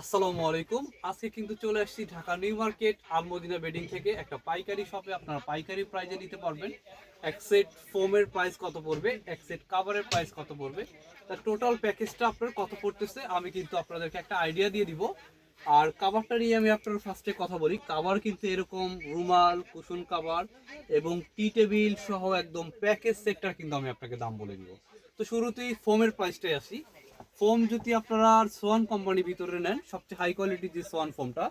আসসালামু আলাইকুম। আজকে কিন্তু চলে আসছি Dhaka new market Almadina bedding থেকে একটা পাইকারি শপে। আপনারা পাইকারি প্রাইজে নিতে পারবেন। এক সেট ফোমের প্রাইস কত পড়বে? এক সেট কাভারের প্রাইস কত পড়বে? তার টোটাল প্যাকেজটা আপনার কত পড়তেছে? আমি কিন্তু আপনাদেরকে একটা আইডিয়া দিয়ে দিব। আর কাভারটা নিয়ে আমি আপনার ফার্স্টে কথা বলি। কাভার কিন্তু এরকম রুমাল কুশন কাভার এবং টি টেবিল সহ একদম প্যাকেজ সেটটার কিন্তু আমি আপনাকে দাম বলে দিব। তো শুরুতেই ফোমের প্রাইসটাই আসি। ফোম যদি আপনারা সোয়ান কোম্পানির ভিতরে নেন, সবচেয়ে হাই কোয়ালিটির যে সোয়ান ফোমটা,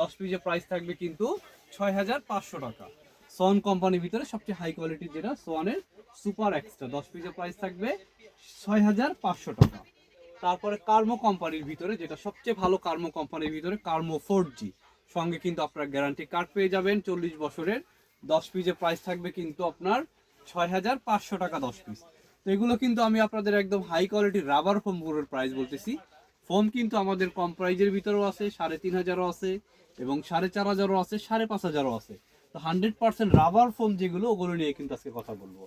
দশ পিসের প্রাইস থাকবে কিন্তু ছয় হাজার পাঁচশো টাকা। সোয়ান কোম্পানির ভিতরে সবচেয়ে হাই কোয়ালিটির যেটা, সোয়ানের সুপার এক্সট্রা দশ পিসের প্রাইস থাকবে ছয় হাজার পাঁচশো টাকা। তারপরে কার্মো কোম্পানির ভিতরে, যেটা সবচেয়ে ভালো কার্মো কোম্পানির ভিতরে, কার্মো ফোর জি সঙ্গে কিন্তু আপনারা গ্যারান্টি কার্ড পেয়ে যাবেন চল্লিশ বছরের। দশ পিসের প্রাইস থাকবে কিন্তু আপনার ছয় হাজার পাঁচশো টাকা দশ পিস তো এগুলো কিন্তু আমি আপনাদের একদম হাই কোয়ালিটির রাবার ফোমগুলোর প্রাইস বলতেছি। ফোম কিন্তু আমাদের কম প্রাইজের ভিতরেও আছে, সাড়ে তিন হাজারও আছে এবং সাড়ে চার হাজারও আছে, সাড়ে পাঁচ হাজারও আছে। তো হান্ড্রেড পার্সেন্ট রাবার ফোম যেগুলো, ওগুলো নিয়ে কিন্তু আজকে কথা বলব।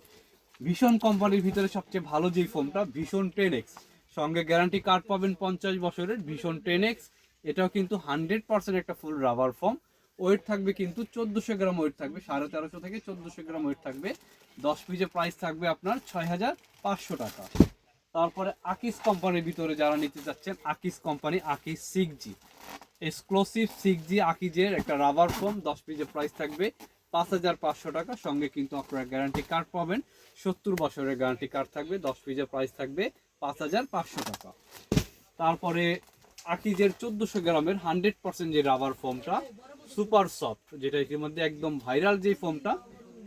ভীষণ কোম্পানির ভিতরে সবচেয়ে ভালো যেই ফোমটা ভীষণ টেন এক্স সঙ্গে গ্যারান্টি কার্ড পাবেন পঞ্চাশ বছরের, ভীষণ টেন এক্স এটাও কিন্তু হান্ড্রেড পার্সেন্ট একটা ফুল রাবার ফোম ওয়েট থাকবে কিন্তু চোদ্দোশো গ্রাম ওয়েট থাকবে, সাড়ে তেরোশো থেকে চোদ্দোশো গ্রাম ওয়েট থাকবে। দশ পিসের প্রাইস থাকবে আপনার ছয় হাজার পাঁচশো টাকা। তারপরে আকিস কোম্পানির ভিতরে যারা নিতে চাচ্ছেন Akij company Akij six G exclusive six G আকিজের একটা রাবার ফোম দশ পিসের প্রাইস থাকবে পাঁচ হাজার পাঁচশো টাকা। সঙ্গে কিন্তু আপনারা গ্যারান্টি কার্ড পাবেন, সত্তর বছরের গ্যারান্টি কার্ড থাকবে, দশ পিসের প্রাইস থাকবে পাঁচ হাজার পাঁচশো টাকা। তারপরে আকিজের চোদ্দোশো গ্রামের হান্ড্রেড পার্সেন্ট যে রাবার ফোমটা সুপার সফট, যেটা ইতিমধ্যে একদম ভাইরাল যে ফোমটা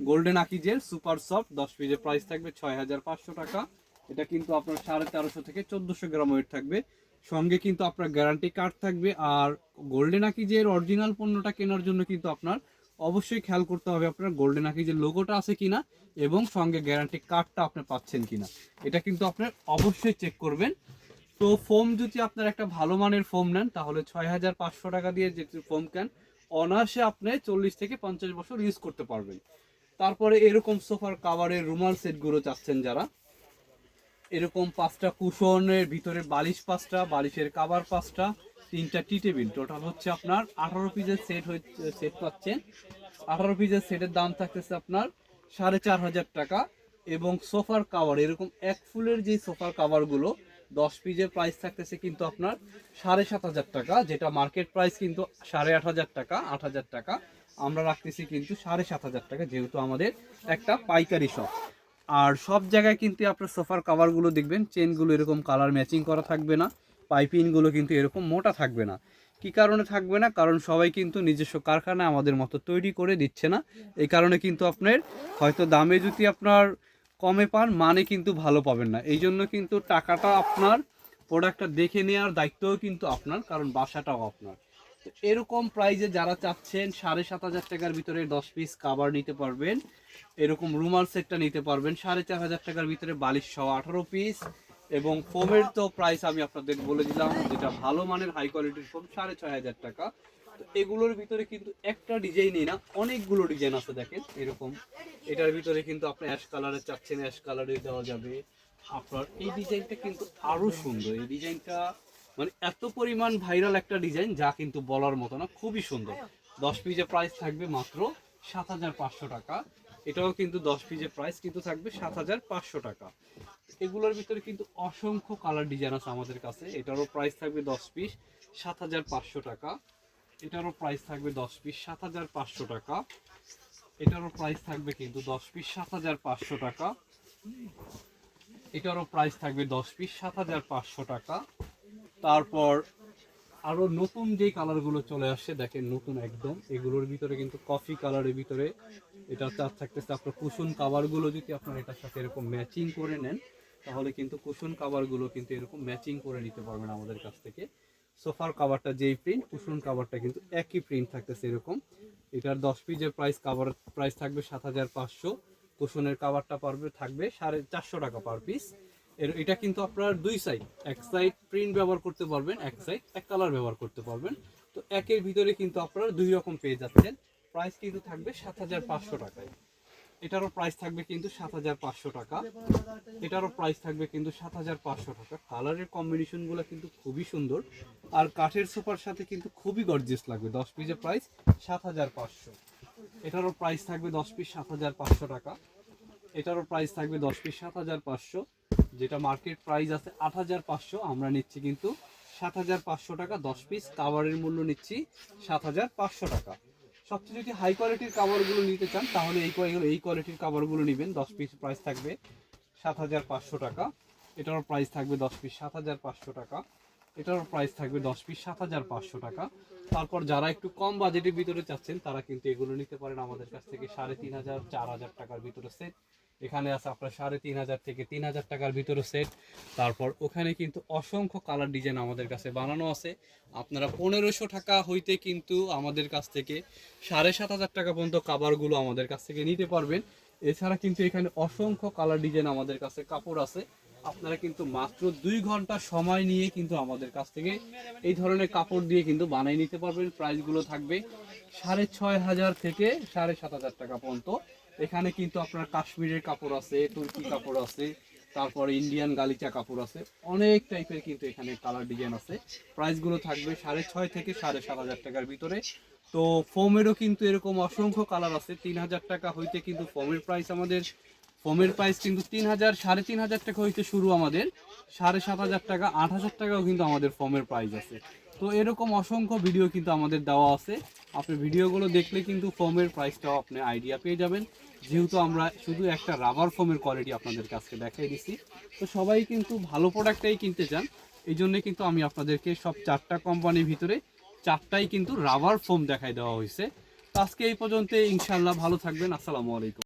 গোল্ডেন আকিজের সুপার সফট, দশ পিসের প্রাইস থাকবে ছয় হাজার পাঁচশো টাকা। এটা কিন্তু আপনার সাড়ে তেরোশো থেকে চোদ্দোশো গ্রাম ওয়েট থাকবে। সঙ্গে কিন্তু আপনার গ্যারান্টি কার্ড থাকবে, আর গোল্ডেন আকিজের অরিজিনাল পণ্যটা কেনার জন্য কিন্তু আপনার অবশ্যই খেয়াল করতে হবে আপনার গোল্ডেন আকি আকিজের লোগোটা আছে কিনা, এবং সঙ্গে গ্যারান্টি কার্ডটা আপনি পাচ্ছেন কিনা। এটা কিন্তু আপনার অবশ্যই চেক করবেন। তো ফোম যদি আপনার একটা ভালো মানের ফোম নেন, তাহলে ছয় হাজার পাঁচশো টাকা দিয়ে যে ফোম কেন অনায়াসে আপনি চল্লিশ থেকে পঞ্চাশ বছর ইউজ করতে পারবেন। তারপরে এরকম সোফার কাভারের রুমাল সেটগুলো চাচ্ছেন যারা। এরকম পাঁচটা কুশনের ভিতরে বালিশ পাঁচটা, বালিশের কাভার পাঁচটা, তিনটা টি টেবিল টোটাল হচ্ছে আপনার আঠারো পিসের সেট হচ্ছে সেট পাচ্ছেন। আঠারো পিসের সেটের দাম থাকতেছে আপনার সাড়ে চার হাজার টাকা। এবং সোফার কাভার এরকম এক ফুলের যে সোফার কাভারগুলো দশ পিসের প্রাইস থাকতেছে কিন্তু আপনার সাড়ে সাত হাজার টাকা, যেটা মার্কেট প্রাইস কিন্তু সাড়ে আট হাজার টাকা, আট হাজার টাকা। আমরা রাখতেছি কিন্তু সাড়ে সাত হাজার টাকা, যেহেতু আমাদের একটা পাইকারি শপ আর সব জায়গায় কিন্তু আপনার সোফার কাভারগুলো দেখবেন চেনগুলো এরকম কালার ম্যাচিং করা থাকবে না পাইপিংগুলো কিন্তু এরকম মোটা থাকবে না। কি কারণে থাকবে না? কারণ সবাই কিন্তু নিজস্ব কারখানা আমাদের মতো তৈরি করে দিচ্ছে না। এই কারণে কিন্তু আপনার হয়তো দামে যদি আপনার কমে পান মানে কিন্তু ভালো পাবেন না। এই জন্য কিন্তু টাকাটা আপনার প্রোডাক্টটা দেখে নেওয়ার দায়িত্বও কিন্তু আপনার, কারণ বাসাটাও আপনার। তো এরকম প্রাইজে যারা চাচ্ছেন, সাড়ে সাত হাজার টাকার ভিতরে দশ পিস কাভার নিতে পারবেন। এরকম রুমাল সেটটা নিতে পারবেন, সাড়ে চার হাজার টাকার ভিতরে বালিশ সহ আঠারো পিস এবং ফোমের তো প্রাইস আমি আপনাদের বলে দিলাম, যেটা ভালো মানের হাই কোয়ালিটির ফোম সাড়ে ছয় হাজার টাকা। এগুলোর ভিতরে কিন্তু একটা ডিজাইনই না, অনেকগুলো ডিজাইন আছে দেখেন, এরকম। এটার ভিতরে কিন্তু আপনি অ্যাশ কালারের চাচ্ছেন অ্যাশ কালারে দেওয়া যাবে আপনার এই ডিজাইনটা কিন্তু আরও সুন্দর। এই ডিজাইনটা মানে এত পরিমাণ ভাইরাল একটা ডিজাইন যা কিন্তু বলার মতো না, খুবই সুন্দর। দশ পিসের প্রাইস থাকবে মাত্র সাত হাজার পাঁচশো টাকা। এটাও কিন্তু দশ পিসের প্রাইস কিন্তু থাকবে সাত হাজার পাঁচশো টাকা। এগুলোর ভিতরে কিন্তু অসংখ্য কালার ডিজাইন আছে আমাদের কাছে। এটারও প্রাইস থাকবে দশ পিস সাত হাজার পাঁচশো টাকা। এটারও প্রাইস থাকবে দশ পিস সাত হাজার পাঁচশো টাকা। এটারও প্রাইস থাকবে কিন্তু দশ পিস সাত হাজার পাঁচশো টাকা। এটারও প্রাইস থাকবে দশ পিস সাত হাজার পাঁচশো টাকা। তারপর আরও নতুন যে কালারগুলো চলে আসছে দেখেন নতুন একদম, এগুলোর ভিতরে কিন্তু কফি কালারের ভিতরে এটা তার থাকতেছে। আপনার কুশন কাভারগুলো যদি আপনার এটার সাথে এরকম ম্যাচিং করে নেন, তাহলে কিন্তু কুসুন কাভারগুলো কিন্তু এরকম ম্যাচিং করে নিতে পারবেন আমাদের কাছ থেকে। সোফার কাভারটা যেই প্রিন্ট কুশন কাভারটা কিন্তু একই প্রিন্ট থাকতেছে এরকম। এটার দশ পিসের প্রাইস কাভার প্রাইস থাকবে সাত হাজার পাঁচশো। কুশনের কাভারটা পারবে থাকবে সাড়ে চারশো টাকা পার পিস এর, এটা কিন্তু আপনার দুই সাইড এক সাইড প্রিন্ট ব্যবহার করতে পারবেন, এক সাইড এক কালার ব্যবহার করতে পারবেন। তো একের ভিতরে কিন্তু আপনারা দুই রকম পেয়ে যাচ্ছেন। প্রাইস কিন্তু থাকবে সাত হাজার পাঁচশো টাকায়। এটারও প্রাইস থাকবে কিন্তু সাত হাজার পাঁচশো টাকা। এটারও প্রাইস থাকবে কিন্তু সাত হাজার পাঁচশো টাকা। কালারের কম্বিনেশনগুলো কিন্তু খুবই সুন্দর। আর কাঠের সোফার সাথে কিন্তু খুবই গর্জিয়াস লাগবে। দশ পিসের প্রাইস সাত হাজার পাঁচশো। এটারও প্রাইস থাকবে দশ পিস সাত হাজার পাঁচশো টাকা। এটারও প্রাইস থাকবে দশ পিস সাত হাজার পাঁচশো। যেটা মার্কেট প্রাইস আছে আট হাজার পাঁচশো, আমরা নিচ্ছি কিন্তু সাত হাজার পাঁচশো টাকা। দশ পিস কাভারের মূল্য নিচ্ছি সাত হাজার পাঁচশো টাকা। সবচেয়ে যদি হাই কোয়ালিটির কাভারগুলো নিতে চান, তাহলে এই এই কোয়ালিটির কাভারগুলো নেবেন। দশ পিস প্রাইস থাকবে সাত হাজার পাঁচশো টাকা। এটারও প্রাইস থাকবে দশ পিস সাত হাজার পাঁচশো টাকা। এটারও প্রাইস থাকবে দশ পিস সাত হাজার পাঁচশো টাকা। তারপর যারা একটু কম বাজেটের ভিতরে চাচ্ছেন, তারা কিন্তু এগুলো নিতে পারেন। আমাদের কাছ থেকে সাড়ে তিন হাজার, চার হাজার টাকার ভিতরে সেট এখানে আছে আপনার সাড়ে তিন হাজার থেকে তিন হাজার টাকার ভিতরে সেট তারপর ওখানে কিন্তু অসংখ্য কালার ডিজাইন আমাদের কাছে বানানো আছে। আপনারা পনেরোশো টাকা হইতে কিন্তু আমাদের কাছ থেকে সাড়ে সাত হাজার টাকা পর্যন্ত কাভারগুলো আমাদের কাছ থেকে নিতে পারবেন। এছাড়া কিন্তু এখানে অসংখ্য কালার ডিজাইন আমাদের কাছে কাপড় আছে। আপনারা কিন্তু মাত্র দুই ঘণ্টা সময় নিয়ে কিন্তু আমাদের কাছ থেকে এই ধরনের কাপড় দিয়ে কিন্তু বানিয়ে নিতে পারবেন। প্রাইসগুলো থাকবে সাড়ে ছয় হাজার থেকে সাড়ে সাত হাজার টাকা পর্যন্ত। এখানে কিন্তু আপনার কাশ্মীরের কাপড় আছে, তুর্কি কাপড় আছে, তারপরে ইন্ডিয়ান গালিচা কাপড় আছে। অনেক টাইপের কিন্তু এখানে কালার ডিজাইন আছে। প্রাইসগুলো থাকবে সাড়ে ছয় থেকে সাড়ে সাত হাজার টাকার ভিতরে। তো ফোমেরও কিন্তু এরকম অসংখ্য কালার আছে। তিন হাজার টাকা হইতে কিন্তু ফোমের প্রাইস আমাদের ফোমের প্রাইস কিন্তু তিন হাজার, সাড়ে তিন হাজার টাকা হইতে শুরু আমাদের। সাড়ে সাত হাজার টাকা, আট হাজার টাকাও কিন্তু আমাদের ফোমের প্রাইস আছে। তো এরকম অসংখ্য ভিডিও কিন্তু আমাদের দেওয়া আছে। আপনি ভিডিওগুলো দেখলে কিন্তু ফোমের প্রাইসটাও আপনি আইডিয়া পেয়ে যাবেন। যেহেতু আমরা শুধু একটা রাবার ফোমের কোয়ালিটি আপনাদের কাছে দেখাই দিছি, তো সবাই কিন্তু ভালো প্রোডাক্টটাই কিনতে চান। এই জন্যে কিন্তু আমি আপনাদেরকে সব চারটা কোম্পানির ভিতরে চারটাই কিন্তু রাবার ফোম দেখাই দেওয়া হয়েছে। তো আজকে এই পর্যন্ত ইনশাল্লাহ ভালো থাকবেন, আসসালামু আলাইকুম।